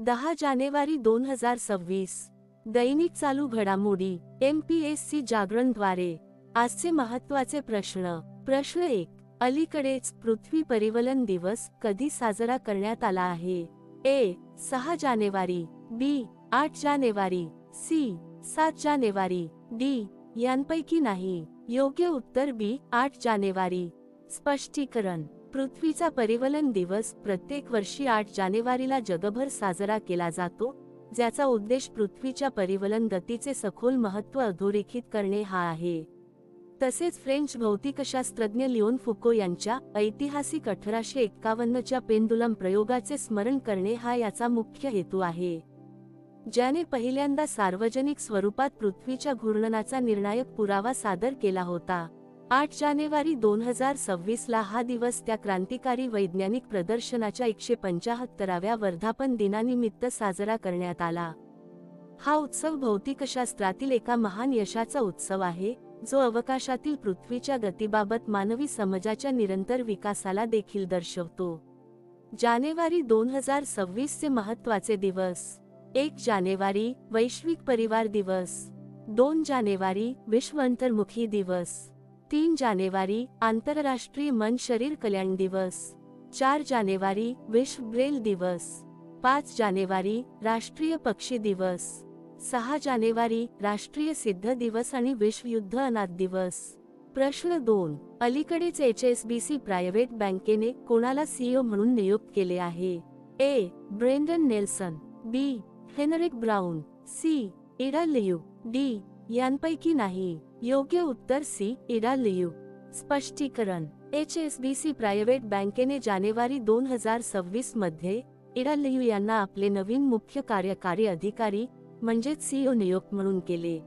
दहा जानेवारी दोन हजार सव्वीस. दैनिक चालू घडामोडी एम पी एस सी जागरणद्वारे. आजचे महत्त्वाचे प्रश्न. प्रश्न एक अलीकडेच पृथ्वी परिवलन दिवस कधी साजरा करण्यात आला आहे? ए सहा जानेवारी. बी आठ जानेवारी. सी सात जानेवारी. डी यांपैकी नाही. योग्य उत्तर बी आठ जानेवारी. स्पष्टीकरण. पृथ्वीचा परिवलन दिवस प्रत्येक वर्षी आठ जानेवारीला जगभर साजरा केला जातो ज्याचा उद्देश पृथ्वीच्या परिवलन गतीचे सखोल महत्त्व अधोरेखित करणे हा आहे. तसेच फ्रेंच भौतिकशास्त्रज्ञ लिओन फुको यांच्या ऐतिहासिक अठराशे एक्कावन्नच्या पेंडुलम प्रयोगाचे स्मरण करणे हा याचा मुख्य हेतू आहे. ज्याने पहिल्यांदा सार्वजनिक स्वरूपात पृथ्वीच्या घूर्णनाचा निर्णायक पुरावा सादर केला होता. आठ जानेवारी दोन हजार सव्वीसला हा दिवस त्या क्रांतिकारी वैज्ञानिक प्रदर्शनाच्या एकशे पंचाहत्तराव्या वर्धापन दिनानिमित्त साजरा करण्यात आला. हा उत्सव भौतिकशास्त्रातील एका महान यशाचा उत्सव आहे जो अवकाशातील पृथ्वीच्या गतीबाबत मानवी समाजाच्या निरंतर विकासाला देखील दर्शवतो. जानेवारी दोन हजार सव्वीसचे महत्त्वाचे दिवस. एक जानेवारी वैश्विक परिवार दिवस. दोन जानेवारी विश्व अंतर्मुखी दिवस. तीन जानेवारी आंतरराष्ट्रीय मन शरीर कल्याण दिवस. चार जानेवारी विश्व ब्रेल दिवस. पाच जानेवारी राष्ट्रीय पक्षी दिवस. सहा जानेवारी राष्ट्रीय सिद्ध दिवस आणि विश्वयुद्ध अनाथ दिवस. प्रश्न दोन. अलीकडेच H S B C private बँकेने कोणाला सीईओ म्हणून नियुक्त केले आहे? A. Brendan Nelson. B. Henrik Brown. C. Ida Liu. D. यांपैकी नाही. योग्य उत्तर सी इडा लियू. स्पष्टीकरण. H S B C private बँकेने जानेवारी दोन हजार सव्वीसमध्ये इडा लियू यांना आपले नवीन मुख्य कार्यकारी अधिकारी म्हणजेच सीईओ नियुक्त म्हणून केले.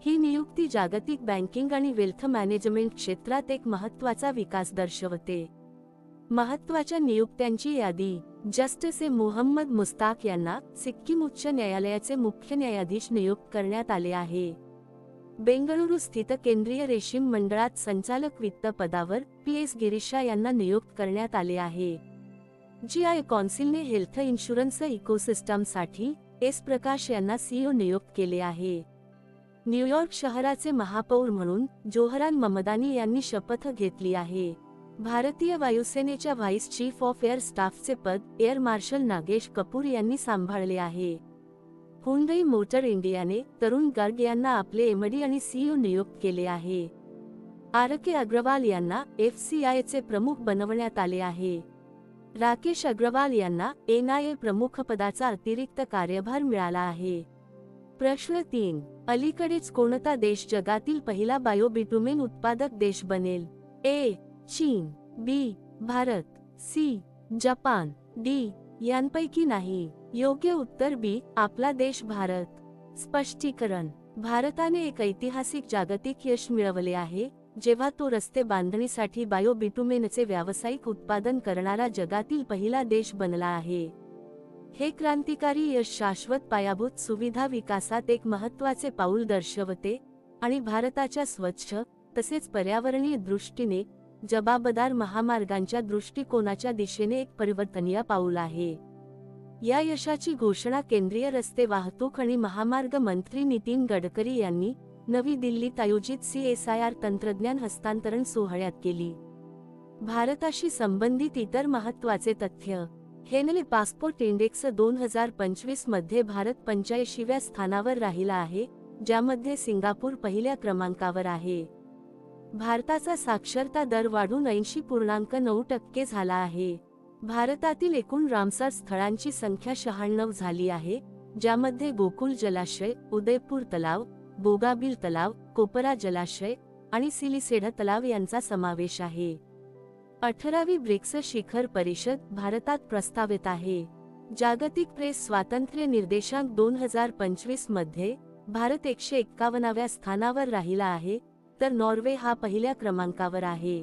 ही नियुक्ती जागतिक बँकिंग आणि वेल्थ मॅनेजमेंट क्षेत्रात एक महत्त्वाचा विकास दर्शवते. महत्त्वाच्या नियुक्त्यांची यादी. जस्टिस ए मोहम्मद मुस्ताक यांना सिक्कीम उच्च न्यायालयाचे मुख्य न्यायाधीश नियुक्त करण्यात आले आहे. बेंगळुरू स्थित केंद्रीय रेशीम मंडळात संचालक वित्त पदावर पी एस गिरीशा यांना नियुक्त करण्यात आले आहे. जी आय कौन्सिलने हेल्थ इन्शुरन्स इकोसिस्टमसाठी एस प्रकाश यांना सीईओ नियुक्त केले आहे. न्यूयॉर्क शहराचे महापौर म्हणून जोहरान ममदानी यांनी शपथ घेतली आहे. भारतीय वायुसेनेच्या व्हाईस चीफ ऑफ एअर स्टाफचे पद एअर मार्शल नागेश कपूर यांनी सांभाळले आहे. हुंडई मोटर इंडियाने तरुण गर्ग यांना आपले एमडी आणि सीईओ नियुक्त केले आहे. आर के अग्रवाल यांना एफ सी चे प्रमुख बनवण्यात आले आहे. राकेश अग्रवाल यांना एन आय ए प्रमुख पदाचा अतिरिक्त कार्यभार मिळाला आहे. प्रश्न तीन अलीकडेच कोणता देश जगातील पहिला बायोबिटुमेन उत्पादक देश बनेल? ए चीन B Bharat C Japan D यांपैकी नाही. योग्य उत्तर बी आपला देश भारत. स्पष्टीकरण. भारताने एक ऐतिहासिक जागतिक यश मिळवले आहे जेव्हा तो रस्ते बांधणीसाठी बायोबिटुमेनचे व्यावसायिक उत्पादन करणारा जगातील पहिला देश बनला आहे. हे क्रांतिकारी यश शाश्वत पायाभूत सुविधा विकासात एक महत्त्वाचे पाऊल दर्शवते आणि भारताच्या स्वच्छ तसेच पर्यावरणीय दृष्टीने जबाबदार महामार्गांच्या दृष्टिकोनाच्या दिशेने एक परिवर्तनीय पाऊल आहे. या यशाची घोषणा केंद्रीय रस्ते वाहतूक आणि महामार्ग मंत्री नितीन गडकरी यांनी नवी दिल्लीत आयोजित सी एस आय आर तंत्रज्ञान हस्तांतरण सोहळ्यात केली. भारताशी संबंधित इतर महत्त्वाचे तथ्य. हेनले पासपोर्ट इंडेक्स दोन हजार पंचवीसमध्ये भारत पंच्याऐंशीव्या स्थानावर राहिला आहे ज्यामध्ये सिंगापूर पहिल्या क्रमांकावर आहे. भारताचा साक्षरता दर वाढून ऐंशी पूर्णांक नऊ टक्के झाला आहे. भारतातील एकूण रामसार स्थळांची संख्या शहाण्णव झाली आहे ज्यामध्ये गोकुल जलाशय उदयपूर तलाव बोगाबिल तलाव कोपरा जलाशय आणि सिलिसेड तलाव यांचा समावेश आहे. अठरावी ब्रिक्स शिखर परिषद भारतात प्रस्तावित आहे. जागतिक प्रेस स्वातंत्र्य निर्देशांक दोन हजार पंचवीसमध्ये भारत एकशे एक्कावन्नाव्या स्थानावर राहिला आहे तर नॉर्वे हा पहिल्या क्रमांकावर आहे.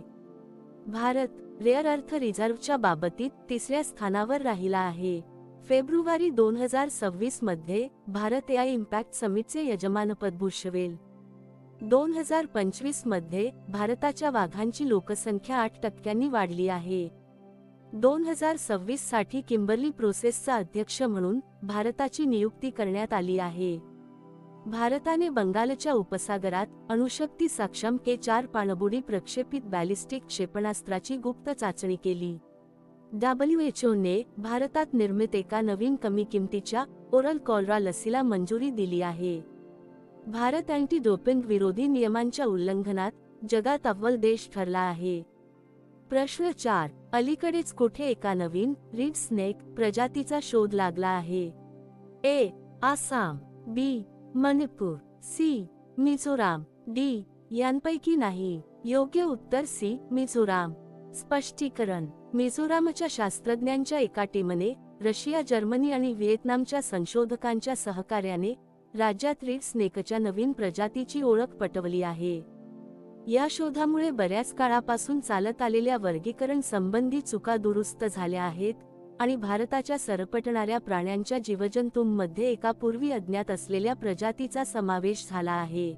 भारत रेअर अर्थ रिझर्व्हच्या बाबतीत तिसऱ्या स्थानावर राहिला आहे. फेब्रुवारी दोन हजार सव्वीसमध्ये भारत या इम्पॅक्ट समिटचे यजमानपद भूषवेल. दोन हजार पंचवीसमध्ये भारताच्या वाघांची लोकसंख्या आठ टक्क्यांनी वाढली आहे. दोन हजार सव्वीससाठी किंबर्ली प्रोसेसचा अध्यक्ष म्हणून भारताची नियुक्ती करण्यात आली आहे. भारताने बंगालच्या उपसागरात अणुशक्ती सक्षम के चार पाणबुडी प्रक्षेपित बॅलिस्टिक क्षेपणास्त्राची गुप्त चाचणी केली. डब्ल्यूएचओने भारतात निर्मित एका नवीन कमी किमतीच्या ओरल कॉलरा लसीला मंजुरी दिली आहे. भारत अँटी डोपिंग विरोधी नियमांच्या उल्लंघनात जगात अव्वल देश ठरला आहे. प्रश्न चार अलीकडेच कुठे एका नवीन रीड स्नेक प्रजातीचा शोध लागला आहे? A Assam B Manipur C. Mizoram D. यांपैकी नाही. योग्य उत्तर सी. मिझोराम. स्पष्टीकरण मिझोरामच्या शास्त्रज्ञांच्या एका टीमने रशिया जर्मनी आणि व्हिएतनामच्या संशोधकांच्या सहकार्याने राज्यात रीड स्नेकच्या नवीन प्रजातीची ओळख पटवली आहे. या शोधामुळे बऱ्याच काळापासून चालत आलेल्या वर्गीकरण संबंधी चुका दुरुस्त झाल्या आहेत. आणि भारताच्या सरपटणाऱ्या प्राण्यांच्या जीवजंतूंमध्ये एका पूर्वी अज्ञात असलेल्या प्रजातीचा समावेश झाला आहे.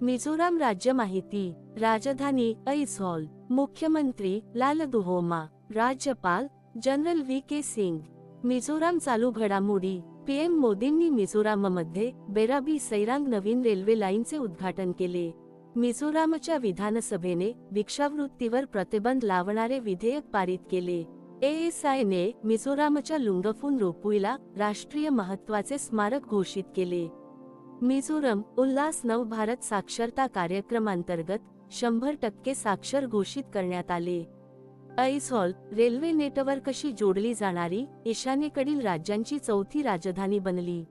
मिझोराम राज्य माहिती राजधानी ऐझॉल मुख्यमंत्री लाल दुहोमा राज्यपाल general V K Singh Mizoram चालू घडामोडी पीएम मोदींनी मिझोराममध्ये बेराबी सैरांग नवीन रेल्वे लाईनचे उद्घाटन केले. मिझोरामच्या विधानसभेने भिक्षावृत्तीवर प्रतिबंध लावणारे विधेयक पारित केले. एएसआयने मिझोरामच्या लुंगफून रोपुईला राष्ट्रीय महत्त्वाचे स्मारक घोषित केले. मिझोरम उल्हास नव भारत साक्षरता कार्यक्रमांतर्गत शंभर टक्के साक्षर घोषित करण्यात आले. ऐसॉल रेल्वे नेटवर्कशी जोडली जाणारी ईशान्येकडील राज्यांची चौथी राजधानी बनली.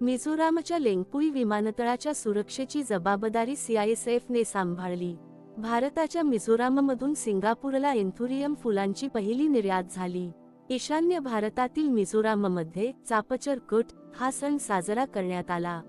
मिझोरामच्या लेंगपुई विमानतळाच्या सुरक्षेची जबाबदारी सीआयएसएफने सांभाळली. भारताच्या मिझोराममधून सिंगापूरला एन्थुरियम फुलांची पहिली निर्यात झाली. ईशान्य भारतातील मिझोराममध्ये चापचर कट हा सण साजरा करण्यात आला.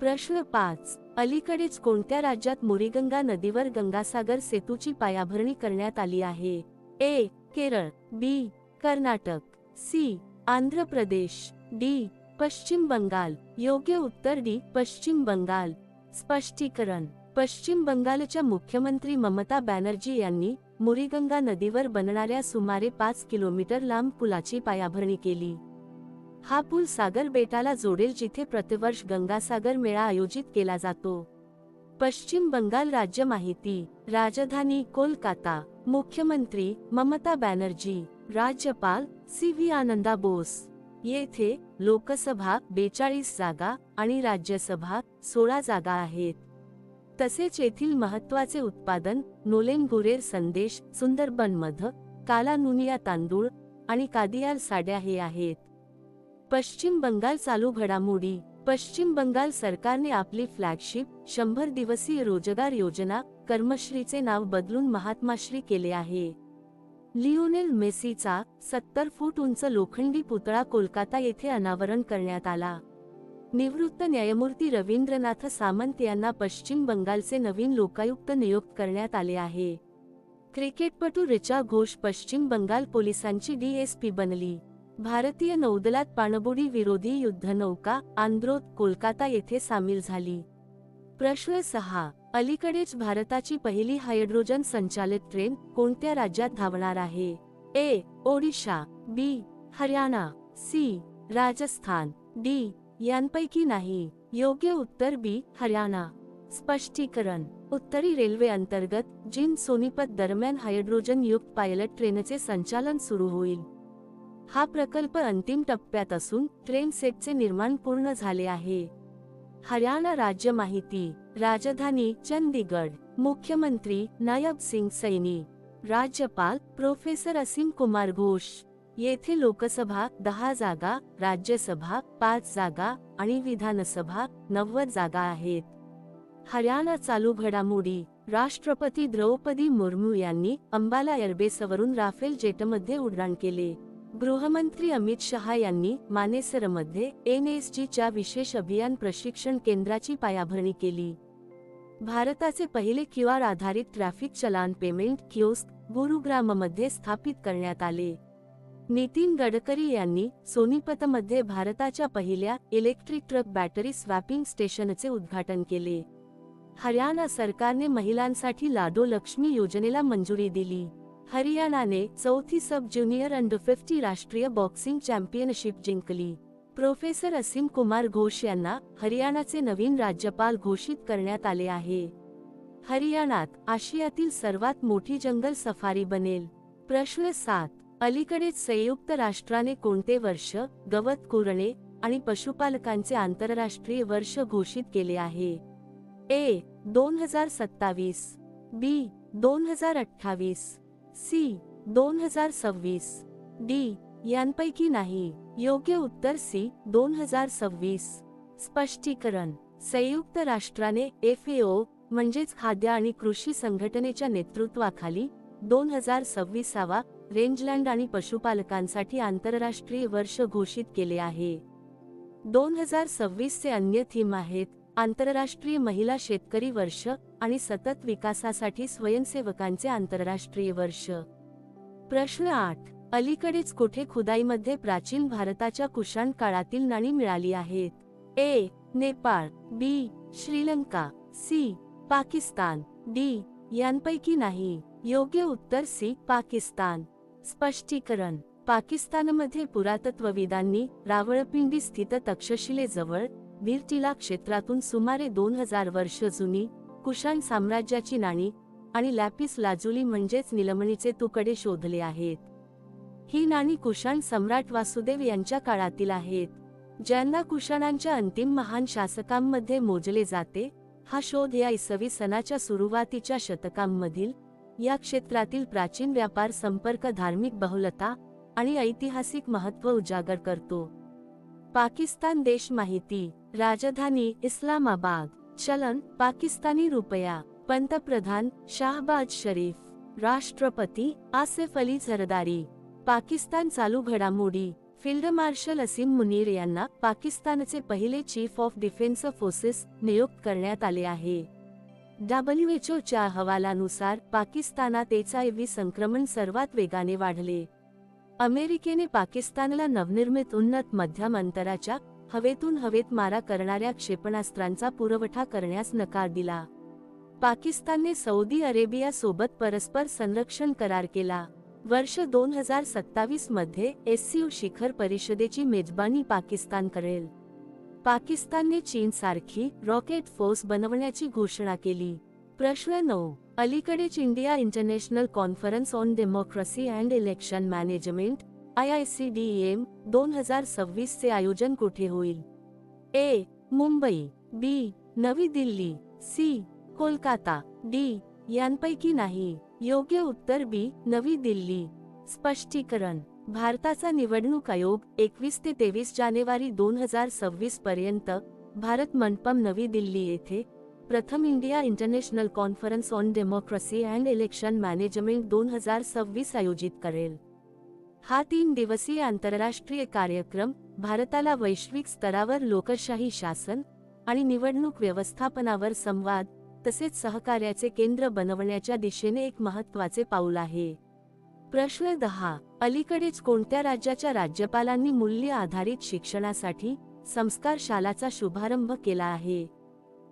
प्रश्न पाच. अलीकडेच कोणत्या राज्यात मुरीगंगा नदीवर गंगासागर सेतूची पायाभरणी करण्यात आली आहे? A. Kerala. B. Karnataka. C. Andhra Pradesh. D. Paschim Bangal. योग्य उत्तर डी. पश्चिम बंगाल. स्पष्टीकरण. पश्चिम बंगालच्या मुख्यमंत्री ममता बॅनर्जी यांनी मुरीगंगा नदीवर बनणाऱ्या सुमारे पाच किलोमीटर लांब पुलाची पायाभरणी केली. हा पूल सागर बेटाला जोडेल जिथे प्रतिवर्ष गंगासागर मेळा आयोजित केला जातो. पश्चिम बंगाल राज्य माहिती राजधानी कोलकाता मुख्यमंत्री ममता बॅनर्जी राज्यपाल सी व्ही आनंदा बोस येथे लोकसभा बेचाळीस जागा आणि राज्यसभा सोळा जागा आहेत. तसेच येथील महत्त्वाचे उत्पादन नोलेन गुरेर संदेश सुंदरबन काला नुनिया तांदूळ आणि कादियार साड्या हे आहेत. पश्चिम बंगाल चालू घडामोडी पश्चिम बंगाल सरकारने आपली फ्लॅगशिप शंभर दिवसीय रोजगार योजना कर्मश्रीचे नाव बदलून महात्माश्री केले आहे. लिओनेल मेसीचा सत्तर फूट उंच लोखंडी पुतळा कोलकाता येथे अनावरण करण्यात आला. निवृत्त न्यायमूर्ती रवींद्रनाथ सामंत यांना पश्चिम बंगालचे नवीन लोकायुक्त नियुक्त करण्यात आले आहे. क्रिकेटपटू रिचा घोष पश्चिम बंगाल पोलिसांची डीएसपी बनली. भारतीय नौदलात पाणबुडी विरोधी युद्धनौका आंद्रोत कोलकाता येथे सामील झाली. प्रश्न सहा. अलीकडेच भारताची पहिली हायड्रोजन संचालित ट्रेन कोणत्या राज्यात धावणार आहे? A. Odisha B. Haryana C. Rajasthan D. यांपैकी नाही. योग्य उत्तर बी हरियाणा. स्पष्टीकरण. उत्तरी रेल्वे अंतर्गत जिन सोनीपत दरम्यान हायड्रोजन युक्त पायलट ट्रेनचे संचालन सुरू होईल. हा प्रकल्प अंतिम टप्प्यात असून ट्रेन सेटचे निर्माण पूर्ण झाले आहे. हरियाणा राज्य माहिती. राजधानी चंदीगड मुख्यमंत्री नायब सिंग सैनी. राज्यपाल प्रोफेसर असीम कुमार घोष. येथे लोकसभा दहा जागा राज्यसभा पाच जागा आणि विधानसभा नव्वद जागा आहेत. हरियाणा चालू घडामोडी. राष्ट्रपती द्रौपदी मुर्मू यांनी अंबाला एअरबेसवरून राफेल जेटमध्ये उड्डाण केले. गृहमंत्री अमित शहा यांनी मानेसरमध्ये एन एस च्या विशेष अभियान प्रशिक्षण केंद्राची पायाभरणी केली. भारताचे पहिले क्यू आर आधारित ट्रॅफिक चलान पेमेंट किओस्क गुरुग्राममध्ये स्थापित करण्यात आले. नितीन गडकरी यांनी सोनीपतमध्ये भारताच्या पहिल्या इलेक्ट्रिक ट्रक बॅटरी स्वॅपिंग स्टेशनचे उद्घाटन केले. हरियाणा सरकारने महिलांसाठी लाडो लक्ष्मी योजनेला मंजुरी दिली. हरियाणाने चौथी सब ज्युनियर अंडर फिफ्टी राष्ट्रीय बॉक्सिंग चॅम्पियनशिप जिंकली. प्रोफेसर असीम कुमार घोष यांना हरियाणाचे नवीन राज्यपाल घोषित करण्यात आले आहे. हरियाणात आशियातील सर्वात मोठी जंगल सफारी बनेल. प्रश्न सात. अलीकडेच संयुक्त राष्ट्राने कोणते वर्ष गवत कुरणे आणि पशुपालकांचे आंतरराष्ट्रीय वर्ष घोषित केले आहे? ए दोन हजार सत्तावीस बी दोन हजार अठ्ठावीस सी दोन हजार सव्वीस डी यांपैकी नाही. योग्य उत्तर सी दोन हजार सव्वीस. स्पष्टीकरण संयुक्त राष्ट्राने एफएओ म्हणजेच खाद्य आणि कृषी संघटनेच्या नेतृत्वाखाली दोन हजार सव्वीसावा रेंजलँड आणि पशुपालकांसाठी आंतरराष्ट्रीय वर्ष घोषित केले आहे. दोन हजार सव्वीसचे अन्य थीम आहेत आंतरराष्ट्रीय महिला शेतकरी वर्ष आणि सतत विकासासाठी स्वयंसेवकांचे आंतरराष्ट्रीय वर्ष. प्रश्न आठ अलीकडेच कुठे खुदाईमध्ये प्राचीन भारताच्या कुशाण काळातील नाणी मिळाली आहेत? A Nepal B Sri Lanka C Pakistan D यांपैकी नाही. योग्य उत्तर सी पाकिस्तान. स्पष्टीकरण. पाकिस्तानमध्ये पुरातत्वविदांनी रावळपिंडी स्थित तक्षशिलेजवळ भिरटिला क्षेत्रातून सुमारे दोन हजार वर्ष जुनी कुशाण साम्राज्याची नाणी आणि लॅपिस लाजुली म्हणजेच निलमणीचे तुकडे शोधले आहेत. ही नाणी कुशाण सम्राट वासुदेव यांच्या काळातील आहेत. ज्यांना कुशाणांच्या अंतिम महान शासकांमध्ये मोजले जाते हा शोध या इसवी सणाच्या सुरुवातीच्या शतकांमधील या क्षेत्रातील प्राचीन व्यापार संपर्क धार्मिक बहुलता आणि ऐतिहासिक महत्त्व उजागर करतो. पाकिस्तान देश माहिती राजधानी इस्लामाबाद चलन पाकिस्तानी रुपया पंतप्रधान शाहबाज शरीफ राष्ट्रपती आसिफ अली झरदारी पाकिस्तान चालू घडामोडी फील्ड मार्शल असीम मुनीर यांना पाकिस्तानचे पहिले चीफ ऑफ डिफेन्स फोर्सेस नियुक्त करण्यात आले आहे. डब्ल्यूएचओच्या अहवालानुसार पाकिस्तानात एचआयव्ही संक्रमण सर्वात वेगाने वाढले. अमेरिकेने पाकिस्तानला नवनिर्मित उन्नत मध्यम अंतराच्या हवेतून हवेत मारा करणाऱ्या क्षेपणास्त्रांचा पुरवठा करण्यास नकार दिला. पाकिस्तानने सौदी अरेबियासोबत परस्पर संरक्षण करार केला. वर्ष दोन हजार सत्तावीसमध्ये एससीओ शिखर परिषदेची मेजबानी पाकिस्तान करेल पाकिस्तानने चीन सारखी रॉकेट फोर्स बनवण्याची घोषणा केली. प्रश्न नऊ. अलीकडेच India international conference on democracy and election management I I C D M दोन हजार सव्वीस चे आयोजन कुठे होईल? ए. मुंबई. बी. नवी दिल्ली. सी. कोलकाता. डी. यांपैकी नाही. योग्य उत्तर बी. नवी दिल्ली. स्पष्टीकरण. भारताचा निवडणूक आयोग एकवीस ते तेवीस जानेवारी दोन हजार सव्वीस पर्यंत भारत मंडपम नवी दिल्ली येथे प्रथम India international conference on democracy and election management दोन हजार सव्वीस आयोजित करेल. हा तीन दिवसीय आंतरराष्ट्रीय कार्यक्रम भारताला वैश्विक स्तरावर लोकशाही शासन आणि निवडणूक व्यवस्थापनावर संवाद तसेच सहकार्याचे केंद्र बनवण्याच्या दिशेने एक महत्त्वाचे पाऊल आहे. प्रश्न दहा. अलीकडेच कोणत्या राज्याच्या राज्यपालांनी मूल्य आधारित शिक्षणासाठी संस्कार शालाचा शुभारंभ केला आहे?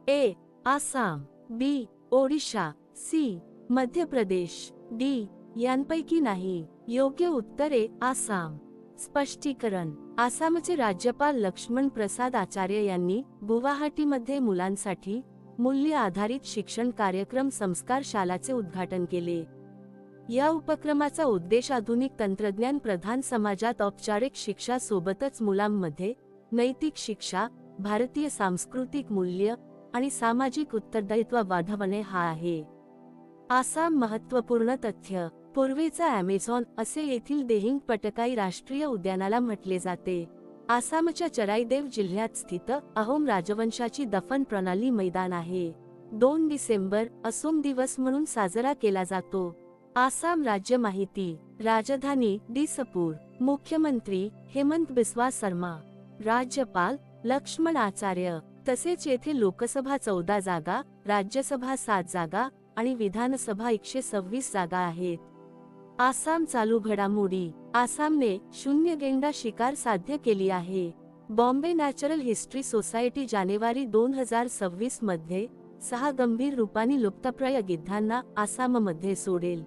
A. Assam. B. Odisha. C. Madhya Pradesh. D. यांपैकी नाही. योग्य उत्तरे आसाम. स्पष्टीकरण. आसामचे राज्यपाल लक्ष्मण प्रसाद आचार्य यांनी गुवाहाटीमध्ये मुलांसाठी मूल्य आधारित शिक्षण कार्यक्रम संस्कार शालाचे उद्घाटन केले. या उपक्रमाचा उद्देश आधुनिक तंत्रज्ञान प्रधान समाजात औपचारिक शिक्षा सोबतच मुलांमध्ये नैतिक शिक्षा भारतीय सांस्कृतिक मूल्य आणि सामाजिक उत्तरदायित्व वाढवणे हा आहे. आसाम महत्त्वपूर्ण तथ्य. पूर्वेचा अमेझॉन असे येथील देहिंग पटकाई राष्ट्रीय उद्यानाला म्हटले जाते. आसामच्या चराईदेव जिल्ह्यात स्थित अहोम राजवंशाची दफन प्रणाली मैदान आहे. दोन डिसेंबर असोम दिवस म्हणून साजरा केला जातो. आसाम राज्य माहिती राजधानी डिसपूर मुख्यमंत्री हेमंत बिस्वा शर्मा राज्यपाल लक्ष्मण आचार्य तसेच येथे लोकसभा चौदा जागा राज्यसभा सात जागा आणि विधानसभा एकशे सव्वीस जागा आहेत. आसाम चालू घडामोडी आसामने शून्य गेंडा शिकार साध्य केली आहे. बॉम्बे नॅचरल हिस्ट्री सोसायटी जानेवारी दोन हजार सव्वीसमध्ये सहा गंभीर रूपाने लुप्तप्राय गिद्धांना आसाममध्ये सोडेल.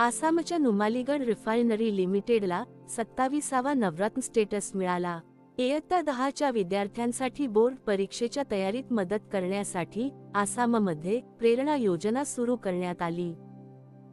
आसामच्या नुमालीगड रिफायनरी लिमिटेडला सत्तावीसावा नवरत्न स्टेटस मिळाला. इयत्ता दहाच्या विद्यार्थ्यांसाठी बोर्ड परीक्षेच्या तयारीत मदत करण्यासाठी आसाममध्ये प्रेरणा योजना सुरू करण्यात आली.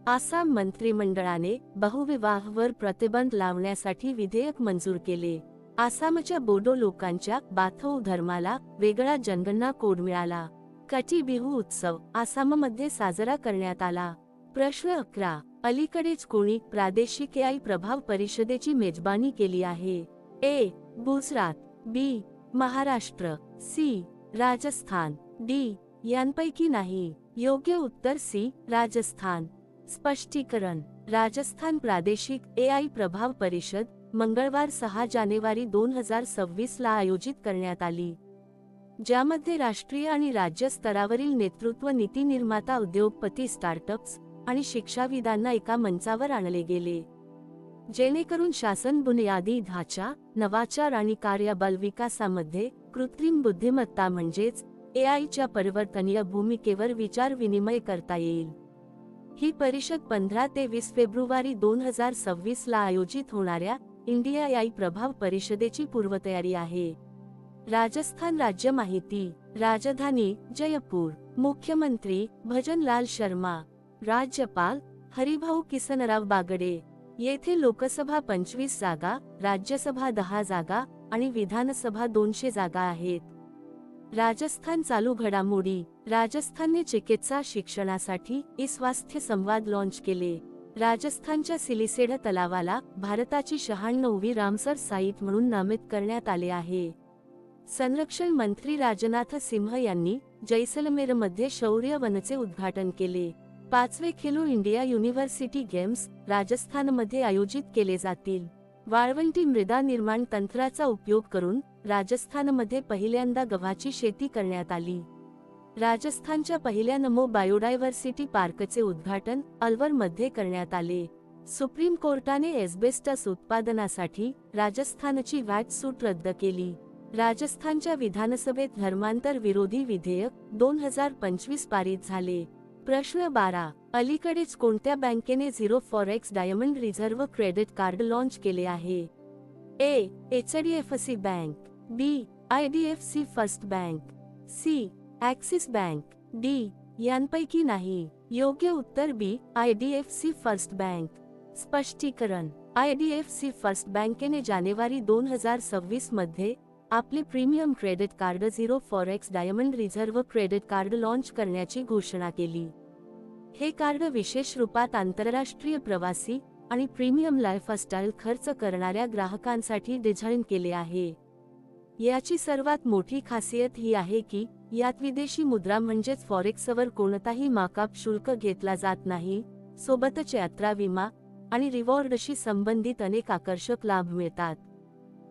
आसाम मंत्रिमंडळाने बहुविवाहवर प्रतिबंध लावण्यासाठी विधेयक मंजूर केले. आसामच्या बोडो लोकांच्या बाथौ धर्माला वेगळा जनगणना कोड मिळाला. कटी बिहू उत्सव आसाममध्ये साजरा करण्यात आला. प्रश्न अकरा. अलीकडेच कोणी प्रादेशिक एआय प्रभाव परिषदेची मेजबानी केली आहे. A. Gujarat. B. Maharashtra. C. Rajasthan. D. यांपैकी नाही. योग्य उत्तर सी. राजस्थान. स्पष्टीकरण. राजस्थान प्रादेशिक एआय प्रभाव परिषद मंगळवार सहा जानेवारी दोन हजार सव्वीस ला आयोजित करण्यात आली. ज्यामध्ये राष्ट्रीय आणि राज्य स्तरावरील नेतृत्व नीती निर्माता उद्योगपती स्टार्टअप्स आणि शिक्षाविदांना एका मंचावर आणले गेले. जेणेकरून शासन बुनियादी ढाचा नवाचार आणि कार्यबल विकासामध्ये कृत्रिम बुद्धिमत्ता म्हणजेच एआयच्या परिवर्तनीय भूमिकेवर विचार विनिमय करता येईल. ही परिषद पंधरा ते वीस फेब्रुवारी दोन हजार सव्वीस ला आयोजित होणाऱ्या इंडिया याई प्रभाव परिषदेची पूर्वतयारी आहे. राजस्थान राज्य माहिती राजधानी जयपूर मुख्यमंत्री भजनलाल शर्मा राज्यपाल हरिभाऊ किसनराव बागडे येथे लोकसभा पंचवीस जागा राज्यसभा दहा जागा आणि विधानसभा दोनशे जागा आहेत. राजस्थान चालू घडामोडी राजस्थानने चिकित्सा शिक्षणासाठी ई स्वास्थ्य संवाद लॉन्च केले. राजस्थानच्या सिलिसेड तलावाला भारताची शहाण्णववी रामसर साईट म्हणून नामित करण्यात आले आहे. संरक्षण मंत्री राजनाथ सिंह यांनी जैसलमेरमध्ये शौर्य वनचे उद्घाटन केले. पाचवे खेलो इंडिया युनिव्हर्सिटी गेम्स राजस्थानमध्ये आयोजित केले जातील. वाळवंटी मृदा निर्माण तंत्राचा उपयोग करून राजस्थानमध्ये पहिल्यांदा गव्हाची शेती करण्यात आली. राजस्थानच्या पहिल्या नमो बायोडायव्हर्सिटी पार्कचे उद्घाटन अलवरमध्ये करण्यात आले. सुप्रीम कोर्टाने एस्बेस्टस उत्पादनासाठी राजस्थानची वॅट सूट रद्द केली. राजस्थानच्या विधानसभेत धर्मांतर विरोधी विधेयक दोन हजार पंचवीस पारित झाले. प्रश्न बारा. अलीकडेच कोणत्या बँकेने zero forex diamond reserve credit card launch केले आहे? A. H D F C bank. B. I D F C first bank. C. Axis bank. D. यांपैकी नाही. योग्य उत्तर B. I D F C first bank. स्पष्टीकरण. I D F C first बँकेने जानेवारी दोन हज़ार सव्वीस मध्ये आपले premium credit card zero forex diamond reserve credit card launch करण्याची घोषणा केली. हे कार्ड विशेष रूपात आंतरराष्ट्रीय प्रवासी आणि प्रीमियम लाईफस्टाईल खर्च करणाऱ्या ग्राहकांसाठी डिझाईन केले आहे. याची सर्वात मोठी खासियत ही आहे की यात विदेशी मुद्रा म्हणजेच फॉरेक्सवर कोणताही माकाप शुल्क घेतला जात नाही सोबतच यात्रा विमा आणि रिवॉर्डशी संबंधित अनेक आकर्षक लाभ मिळतात.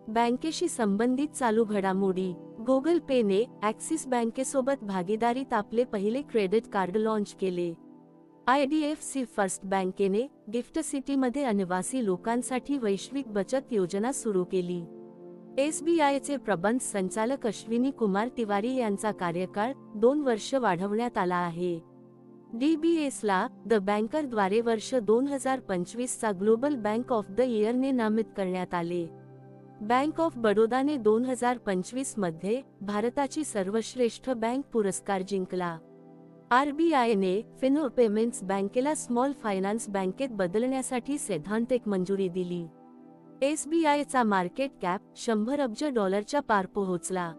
बँकेशी संबंधित चालू घडामोडी. गुगल पेने ॲक्सिस बँकेसोबत भागीदारीत आपले पहिले क्रेडिट कार्ड लॉन्च केले. I D F C first बँकेने गिफ्ट सिटीमध्ये अनिवासी लोकांसाठी वैश्विक बचत योजना सुरू केली. एसबीआयचे प्रबंध संचालक अश्विनी कुमार तिवारी यांचा कार्यकाळ दोन वर्ष वाढवण्यात आला आहे. डीबीएसला द बँकरद्वारे वर्ष दोन हजार पंचवीसचा ग्लोबल बँक ऑफ द इयरने नामित करण्यात आले. बँक ऑफ बडोदाने दोन हजार पंचवीसमध्ये भारताची सर्वश्रेष्ठ बँक पुरस्कार जिंकला. आरबीआयने फिनो पेमेंट्स बँकेला स्मॉल फायनान्स बँकेत बदलण्यासाठी सैद्धांतिक मंजुरी दिली. एसबीआयचा मार्केट कॅप शंभर अब्ज डॉलरच्या पार पोहोचला.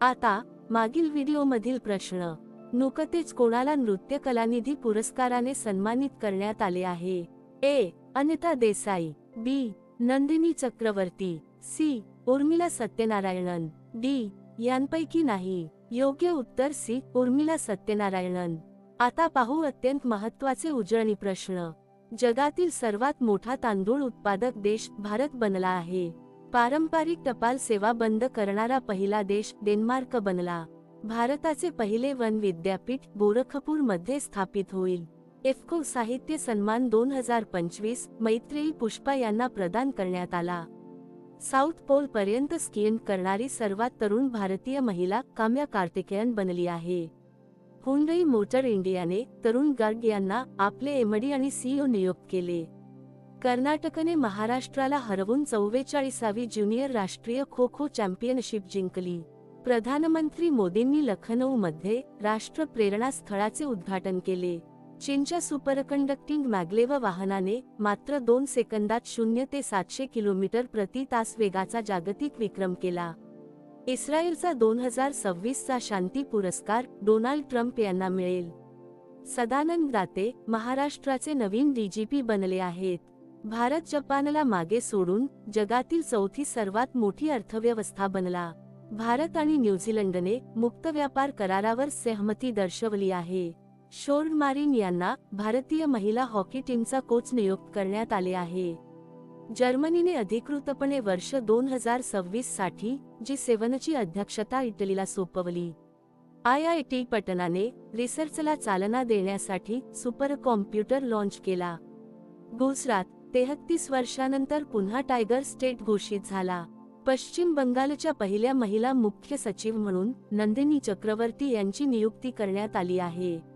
आता मागील व्हिडिओमधील प्रश्न नुकतेच कोणाला नृत्य कलानिधी पुरस्काराने सन्मानित करण्यात आले आहे? A. Anita Desai B. Nandini Chakraborty C. Urmila Satyanarayanan. D. यांपैकी नाही. योग्य उत्तर सी. उर्मिला सत्यनारायणन. आता पाहू अत्यंत महत्त्वाचे उजळणी प्रश्न. जगातील सर्वात मोठा तांदूळ उत्पादक देश भारत बनला आहे. पारंपरिक टपाल सेवा बंद करणारा पहिला देश डेन्मार्क बनला. भारताचे पहिले वन विद्यापीठ गोरखपूरमध्ये स्थापित होईल. एफको साहित्य सन्मान दोन हजार पंचवीस मैत्रेयी पुष्पा यांना प्रदान करण्यात आला. साऊथ पोल पर्यंत स्कीइंग करणारी सर्वात तरुण भारतीय महिला काम्या कार्तिकेयन बनली आहे. हुंडई मोटर इंडियाने तरुण गर्ग यांना आपले एमडी आणि सीईओ नियुक्त केले. कर्नाटकने महाराष्ट्राला हरवून चव्वेचाळीसावी ज्युनियर राष्ट्रीय खो खो चॅम्पियनशिप जिंकली. प्रधानमंत्री मोदींनी लखनौमध्ये राष्ट्र प्रेरणा स्थळाचे उद्घाटन केले. चीनच्या सुपरकंडक्टिंग मॅग्लेव वाहनाने मात्र दोन सेकंदात शून्य ते सातशे किलोमीटर प्रति तास वेगाचा जागतिक विक्रम केला. इस्रायलचा दोन हजार सव्वीसचा शांती पुरस्कार डोनाल्ड ट्रम्प यांना मिळेल. सदानंद दाते महाराष्ट्राचे नवीन डीजीपी बनले आहेत. भारत जपानला मागे सोडून जगातील चौथी सर्वात मोठी अर्थव्यवस्था बनला. भारत आणि न्यूझीलंडने मुक्त व्यापार करारावर सहमती दर्शवली आहे. शोर्ड मारिन यांना भारतीय महिला हॉकी टीमचा कोच नियुक्त करण्यात आले आहे. जर्मनीने अधिकृतपणे वर्ष दोन हजार सव्वीससाठी जी सेवनची अध्यक्षता इटलीला सोपवली. आय आय टी पटनाने रिसर्चला चालना देण्यासाठी सुपर कॉम्प्युटर लॉन्च केला. गुजरात तेहत्तीस वर्षानंतर पुन्हा टायगर स्टेट घोषित झाला. पश्चिम बंगालच्या पहिल्या महिला मुख्य सचिव म्हणून नंदिनी चक्रवर्ती यांची नियुक्ती करण्यात आली आहे.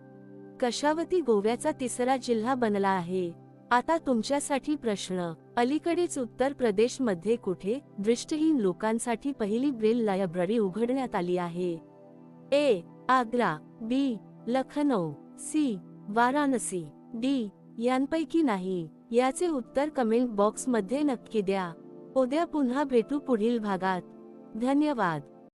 कशावती गोव्याचा तिसरा जिल्हा बनला आहे? आता तुमच्यासाठी प्रश्न. अलीकडेच उत्तर प्रदेशमध्ये कुठे? दृष्टहीन लोकांसाठी पहिली ब्रेल लायब्ररी उघडण्यात आली आहे. A. Agra. B. Lucknow. C. Varanasi. D. यांपैकी नाही. याचे उत्तर कमेंट बॉक्समध्ये नक्की द्या. उद्या पुन्हा भेटू पुढील भागात. धन्यवाद.